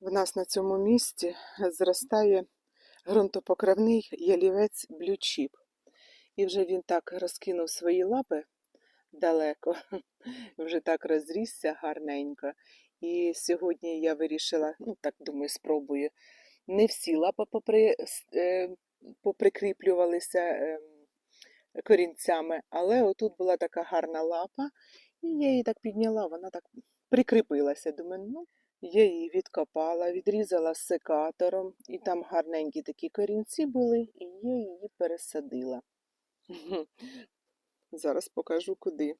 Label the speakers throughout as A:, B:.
A: В нас на цьому місці зростає ґрунтопокривний ялівець блючіп. І вже він так розкинув свої лапи далеко, вже так розрісся гарненько. І сьогодні я вирішила, ну так думаю, спробую. Не всі лапи попри, е, поприкріплювалися е, корінцями, але отут була така гарна лапа, і я її так підняла, вона так прикріпилася. Думаю, ну, я її відкопала, відрізала секатором, і там гарненькі такі корінці були, і я її пересадила. Зараз покажу куди.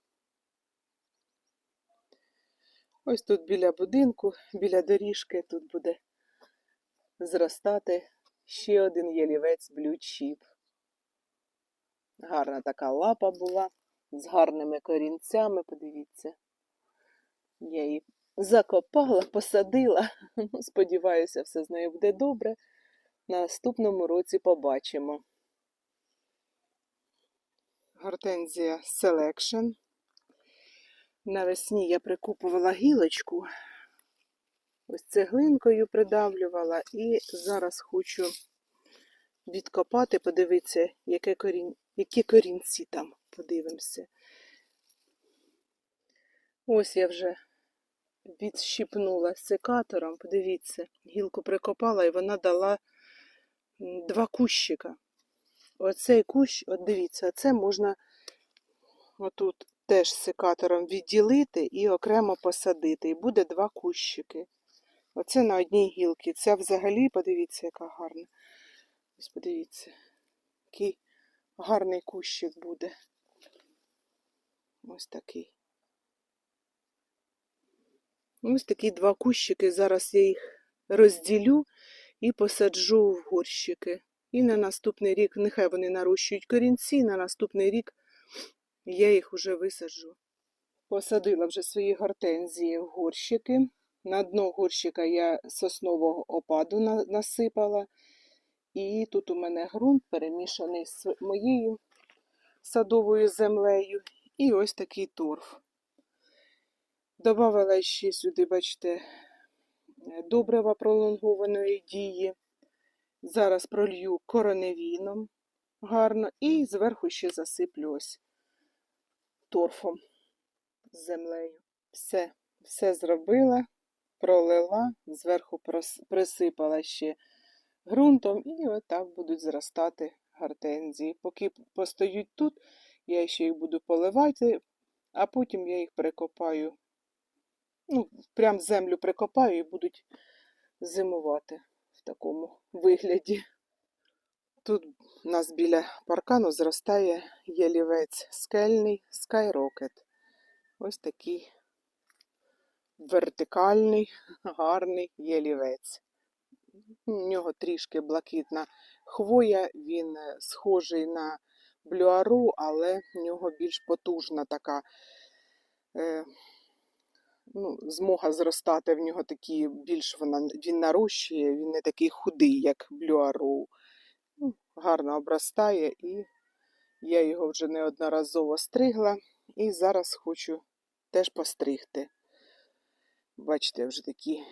A: Ось тут біля будинку, біля доріжки, тут буде зростати ще один ялівець блючіп. Гарна така лапа була з гарними корінцями, подивіться. Я її закопала, посадила. Ну, Сподіваюся, все з нею буде добре. На наступному році побачимо. Гортензія Selection. Навесні я прикупувала гілочку. Ось цеглинкою придавлювала і зараз хочу відкопати, подивитися, яке корінь, які корінці там. Подивимося. Ось я вже відщипнула секатором. Подивіться, гілку прикопала і вона дала два кущика. Оцей кущ, от дивіться, це можна отут теж секатором відділити і окремо посадити. І буде два кущики. Оце на одній гілці. Ця взагалі, подивіться, яка гарна. Ось подивіться, який гарний кущик буде. Ось такий. Ось такі два кущики. Зараз я їх розділю і посаджу в горщики. І на наступний рік, нехай вони нарощують корінці, на наступний рік я їх уже висаджу. Посадила вже свої гортензії в горщики. На дно горщика я соснового опаду насипала. І тут у мене ґрунт перемішаний з моєю садовою землею. І ось такий торф. Добавила ще сюди, бачите, добрива пролонгованої дії. Зараз пролью короневіном гарно і зверху ще засиплю ось торфом з землею. Все, все зробила, пролила, зверху присипала ще ґрунтом і отак будуть зростати гортензії. Поки постоють тут, я ще їх буду поливати, а потім я їх прикопаю. Ну, прям землю прикопаю і будуть зимувати в такому вигляді. Тут у нас біля паркану зростає ялівець скельний Skyrocket. Ось такий вертикальний, гарний ялівець. У нього трішки блакитна хвоя, він е, схожий на блюару, але в нього більш потужна така е, ну, змога зростати в нього такі більш вона, він нарощує, він не такий худий, як блюару. Ну, гарно обростає, і я його вже неодноразово стригла, і зараз хочу теж постригти. Бачите, вже такі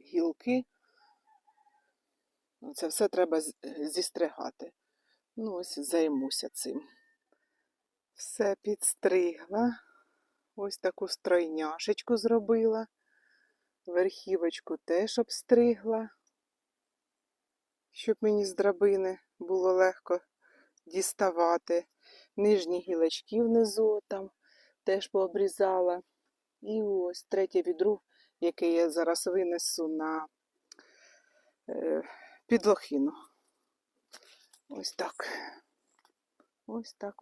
A: гілки. Ну, Це все треба зістригати. Ну, ось займуся цим. Все підстригла. Ось таку стройняшечку зробила. Верхівочку теж обстригла, щоб мені з драбини було легко діставати. Нижні гілочки внизу там теж пообрізала. І ось третє відро, яке я зараз винесу на е, підлохину. Ось так. Ось так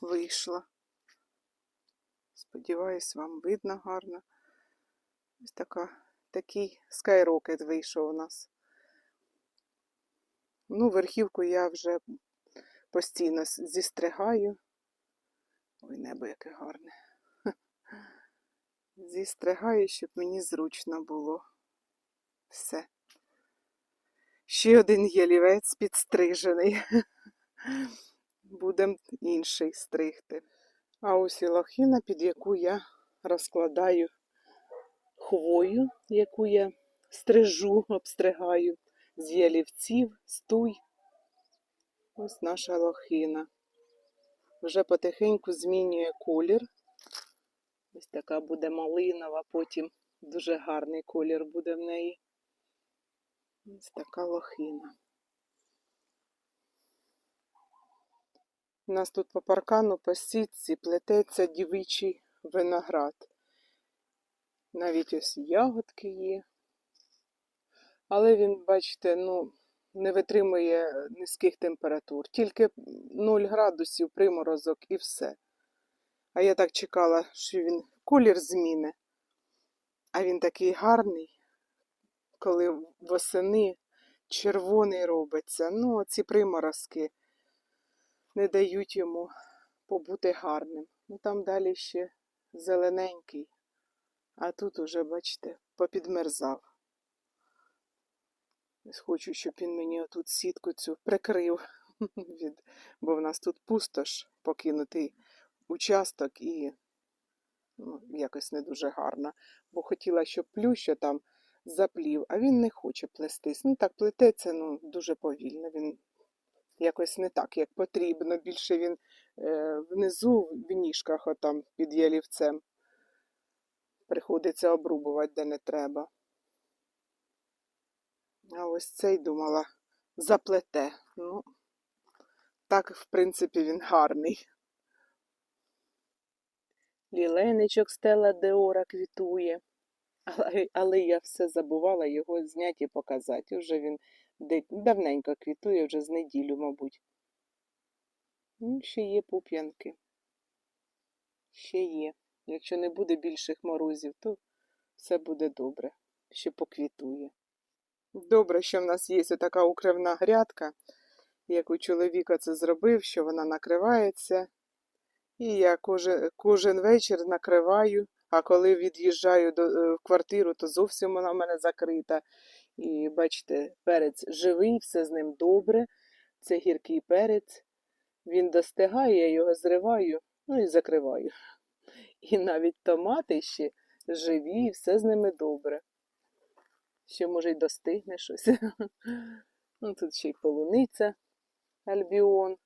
A: вийшло. Сподіваюсь, вам видно гарно. Ось така, такий скайрокет вийшов у нас. Ну, верхівку я вже постійно зістригаю. Ой, небо яке гарне. Зістригаю, щоб мені зручно було. Все. Ще один ялівець підстрижений. Будемо інший стригти. А ось і лохина, під яку я розкладаю хвою, яку я стрижу, обстригаю з ялівців, стуй. Ось наша лохина. Вже потихеньку змінює колір. Ось така буде малинова, потім дуже гарний колір буде в неї. Ось така лохина. У нас тут по паркану по сітці плететься дівичий виноград. Навіть ось ягодки є. Але він, бачите, ну, не витримує низьких температур. Тільки 0 градусів приморозок і все. А я так чекала, що він колір зміни. А він такий гарний, коли восени червоний робиться. Ну, ці приморозки не дають йому побути гарним. Ну там далі ще зелененький, а тут уже, бачите, попідмерзав. Хочу, щоб він мені отут сітку цю прикрив, від... бо в нас тут пустош, покинутий участок і ну, якось не дуже гарно. Бо хотіла, щоб плюща там заплів, а він не хоче плестись. Ну так плететься ну, дуже повільно. Він якось не так, як потрібно. Більше він е, внизу в ніжках, отам під ялівцем. Приходиться обрубувати, де не треба. А ось цей думала заплете. Ну, так, в принципі, він гарний. Ліленичок стела Деора квітує. Але, але я все забувала його зняти і показати. Уже він давненько квітує, вже з неділю, мабуть. Ну, ще є пуп'янки. Ще є. Якщо не буде більших морозів, то все буде добре. Ще поквітує. Добре, що в нас є така укривна грядка, як у чоловіка це зробив, що вона накривається. І я кожен, кожен вечір накриваю, а коли від'їжджаю до, е, в квартиру, то зовсім вона в мене закрита. І бачите, перець живий, все з ним добре. Це гіркий перець. Він достигає, я його зриваю, ну і закриваю. І навіть томати ще живі, і все з ними добре. Ще, може, й достигне щось. Ну, тут ще й полуниця, альбіон,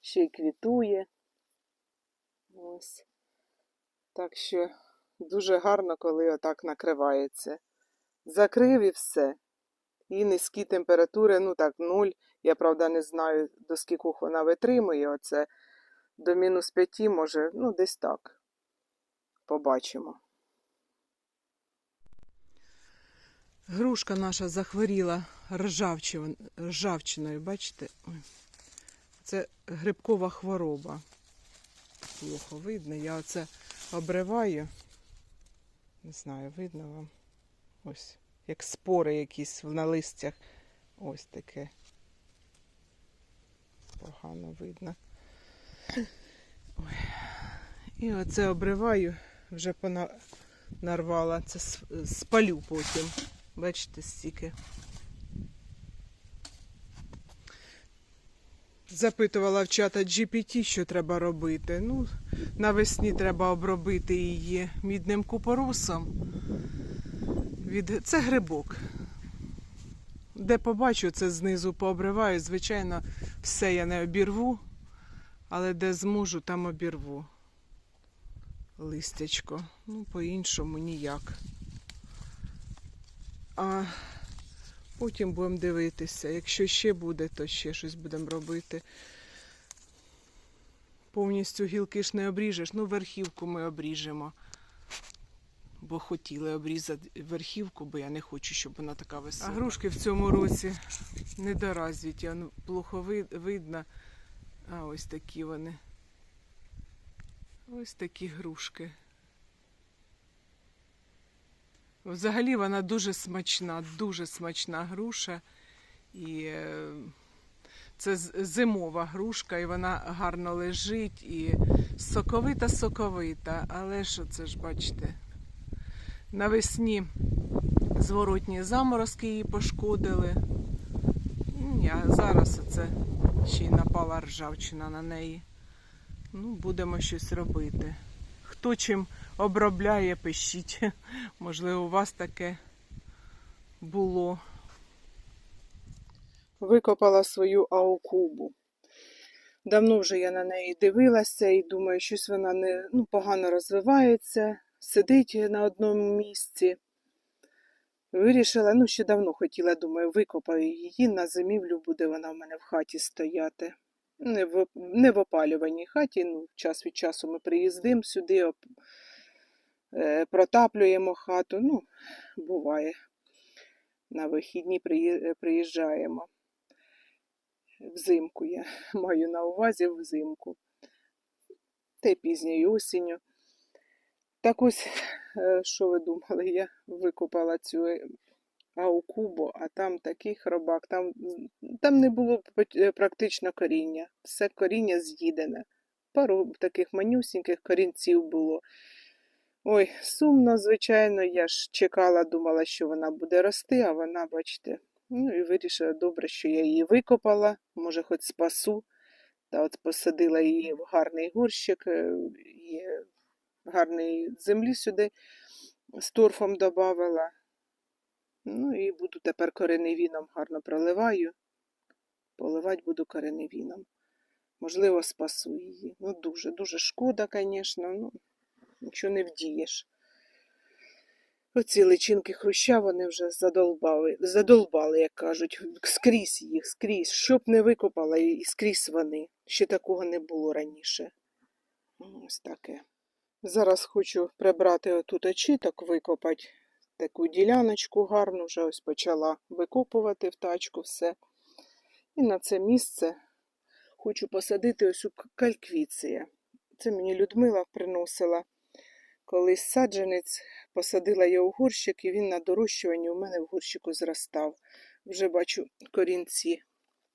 A: ще й квітує. Ось. Так що дуже гарно, коли отак накривається. Закрив і все. І низькі температури, ну так, нуль. Я, правда, не знаю, до скільки вона витримує. Оце до мінус п'яті, може, ну, десь так. Побачимо. Грушка наша захворіла ржавчиною, бачите? Ой. Це грибкова хвороба. Плохо видно. Я оце обриваю. Не знаю, видно вам. Ось, як спори якісь на листях. Ось таке. Погано видно. Ой. І оце обриваю, вже пона... нарвала. Це спалю потім. Бачите, стільки. Запитувала в чата GPT, що треба робити. Ну, навесні треба обробити її мідним купоросом. Від... Це грибок. Де побачу, це знизу пообриваю. Звичайно, все я не обірву, але де зможу, там обірву. Листячко. Ну, по-іншому ніяк. А потім будемо дивитися. Якщо ще буде, то ще щось будемо робити. Повністю гілки ж не обріжеш. Ну, верхівку ми обріжемо. Бо хотіли обрізати верхівку, бо я не хочу, щоб вона така висока. А грушки в цьому році недоразвіті, ну, плохо ви- видно. А ось такі вони. Ось такі грушки. Взагалі вона дуже смачна, дуже смачна груша. І е, це зимова грушка, і вона гарно лежить, і соковита-соковита. Але ж це ж бачите, навесні зворотні заморозки її пошкодили. А зараз оце ще й напала ржавчина на неї. Ну, будемо щось робити. Хто чим обробляє, пишіть. Можливо, у вас таке було. Викопала свою аукубу. Давно вже я на неї дивилася і думаю, щось вона не ну, погано розвивається, сидить на одному місці. Вирішила, ну, ще давно хотіла, думаю, викопаю її на зимівлю, буде вона в мене в хаті стояти. Не в, не в опалюваній хаті, ну, час від часу ми приїздимо сюди, оп, е, протаплюємо хату. Ну, буває. На вихідні е, приїжджаємо. Взимку я маю на увазі взимку. Та й пізньою осінню. Так ось, е, що ви думали, я викопала цю е, аукубу, а там такий хробак, там, там не було е, практично коріння. Все коріння з'їдене. Пару таких манюсіньких корінців було. Ой, сумно, звичайно, я ж чекала, думала, що вона буде рости, а вона, бачите, ну і вирішила добре, що я її викопала, може, хоч спасу. Та от посадила її в гарний горщик, гарної землі сюди з торфом додавала. Ну і буду тепер кореневіном гарно проливаю. Поливати буду кореневіном. Можливо, спасу її. Ну, дуже, дуже шкода, звісно, ну, нічого не вдієш. Оці личинки хруща вони вже задолбали, задолбали, як кажуть, скрізь їх, скрізь. Щоб не викопала, і скрізь вони. Ще такого не було раніше. Ось таке. Зараз хочу прибрати отут очіток, викопати таку діляночку гарну, вже ось почала викопувати в тачку все. І на це місце хочу посадити ось у кальквіція. Це мені Людмила приносила колись саджанець, посадила його в горщик, і він на дорощуванні у мене в горщику зростав. Вже бачу, корінці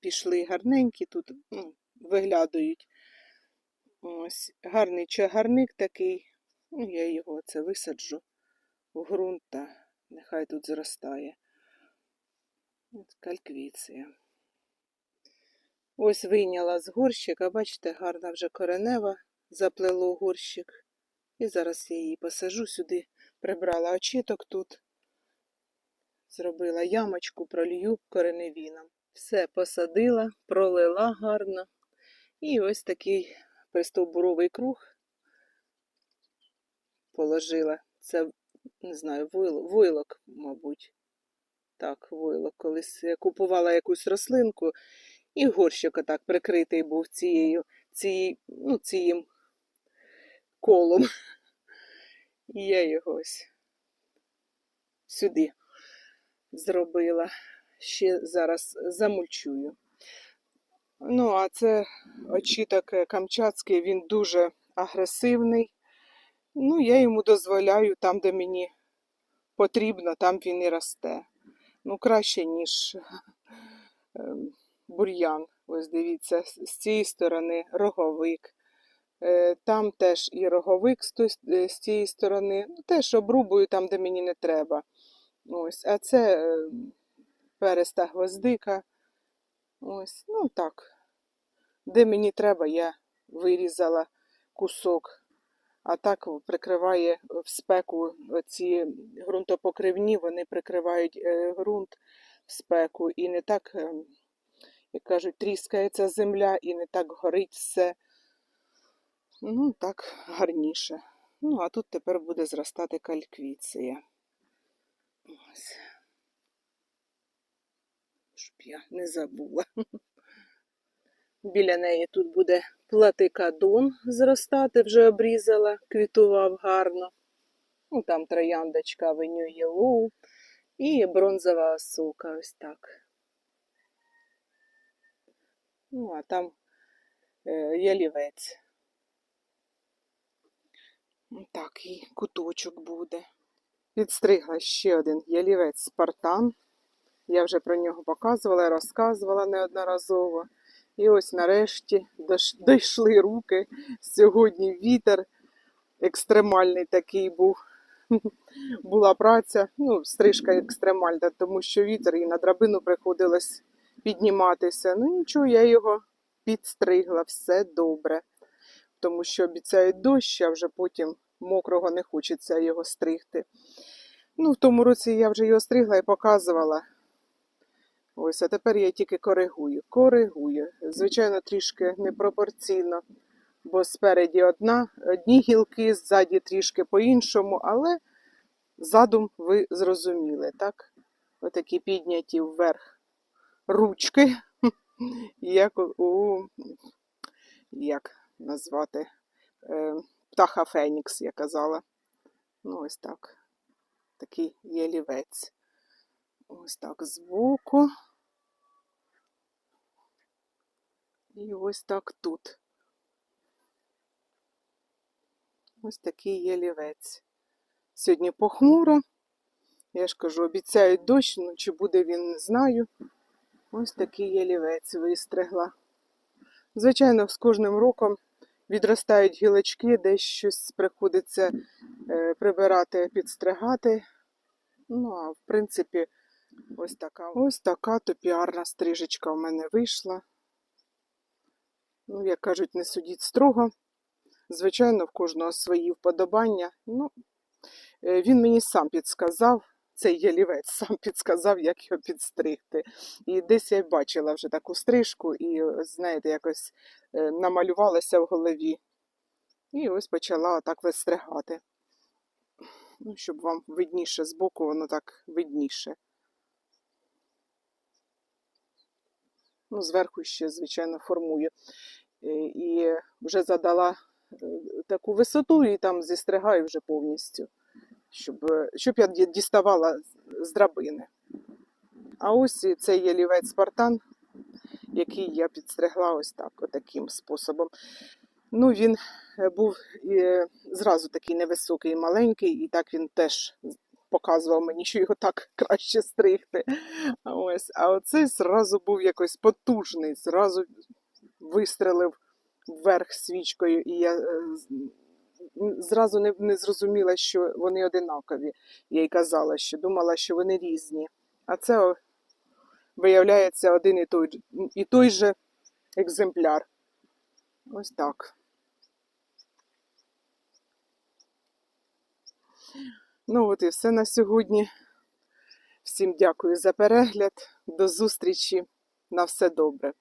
A: пішли гарненькі, тут ну, виглядають. Ось гарний чагарник такий. Ну, я його це висаджу в ґрунт та нехай тут зростає. Кальквіція. Ось вийняла з горщика, бачите, гарна вже коренева заплело горщик. І зараз я її посажу сюди, прибрала очіток тут, зробила ямочку, пролью кореневіном. Все посадила, пролила гарно. І ось такий пристовбуровий круг положила. Це, не знаю, войлок, мабуть. Так, войлок. Колись я купувала якусь рослинку, і горщик отак прикритий був цією, цією, ну, цим колом. І я його ось сюди зробила. Ще зараз замульчую. Ну, а це очіток е, камчатський, він дуже агресивний. Ну, я йому дозволяю там, де мені потрібно, там він і росте. Ну, краще, ніж ем, бур'ян. Ось дивіться, з цієї сторони роговик. Е, Там теж і роговик з, е, цієї сторони. Ну, теж обрубую там, де мені не треба. Ось, а це е, переста гвоздика. Ось, ну так. Де мені треба, я вирізала кусок. А так прикриває в спеку ці ґрунтопокривні, вони прикривають е, ґрунт в спеку і не так, е, як кажуть, тріскається земля і не так горить все. Ну, так гарніше. Ну, а тут тепер буде зростати кальквіція. Ось. Щоб я не забула. Біля неї тут буде платикадон зростати, вже обрізала, квітував гарно. Ну, там трояндочка Avenue Yellow і бронзова осока, ось так. Ну, а там е, ялівець. Так, і куточок буде. Підстригла ще один ялівець Спартан. Я вже про нього показувала, розказувала неодноразово. І ось нарешті дійшли руки. Сьогодні вітер екстремальний такий був. Була праця, ну, стрижка екстремальна, тому що вітер і на драбину приходилось підніматися. Ну нічого, я його підстригла, все добре. Тому що обіцяють дощ, а вже потім мокрого не хочеться його стригти. Ну, в тому році я вже його стригла і показувала. Ось, а тепер я тільки коригую. Коригую. Звичайно, трішки непропорційно, бо спереді одна, одні гілки, ззаді трішки по-іншому, але задум ви зрозуміли, так? Отакі підняті вверх ручки, як у, як назвати, е, птаха Фенікс, я казала. Ну, ось так. Такий ялівець. Ось так збоку. І ось так тут. Ось такий ялівець. Сьогодні похмуро. Я ж кажу, обіцяють дощ, ну чи буде він, не знаю. Ось такий ялівець вистригла. Звичайно, з кожним роком відростають гілочки, десь щось приходиться е, прибирати, підстригати. Ну, а в принципі, ось така ось така топіарна стрижечка в мене вийшла. Ну, як кажуть, не судіть строго. Звичайно, в кожного свої вподобання. Ну, е, він мені сам підсказав, цей ялівець сам підсказав, як його підстригти. І десь я бачила вже таку стрижку, і, знаєте, якось е, намалювалася в голові. І ось почала отак вистригати. Ну, щоб вам видніше збоку, воно так видніше. Ну, зверху ще, звичайно, формую. Е, І вже задала е, таку висоту і там зістригаю вже повністю, щоб, е, щоб я діставала з- драбини. А ось і цей ялівець Спартан, який я підстригла ось так, отаким способом. Ну, він був зразу такий невисокий і маленький, і так він теж показував мені, що його так краще стригти. Ось. А оцей зразу був якось потужний, зразу вистрелив вверх свічкою, і я е, зразу не, не зрозуміла, що вони одинакові. Я й казала, що думала, що вони різні. А це виявляється один і той, і той же екземпляр. Ось так. Ну от і все на сьогодні. Всім дякую за перегляд. До зустрічі. На все добре.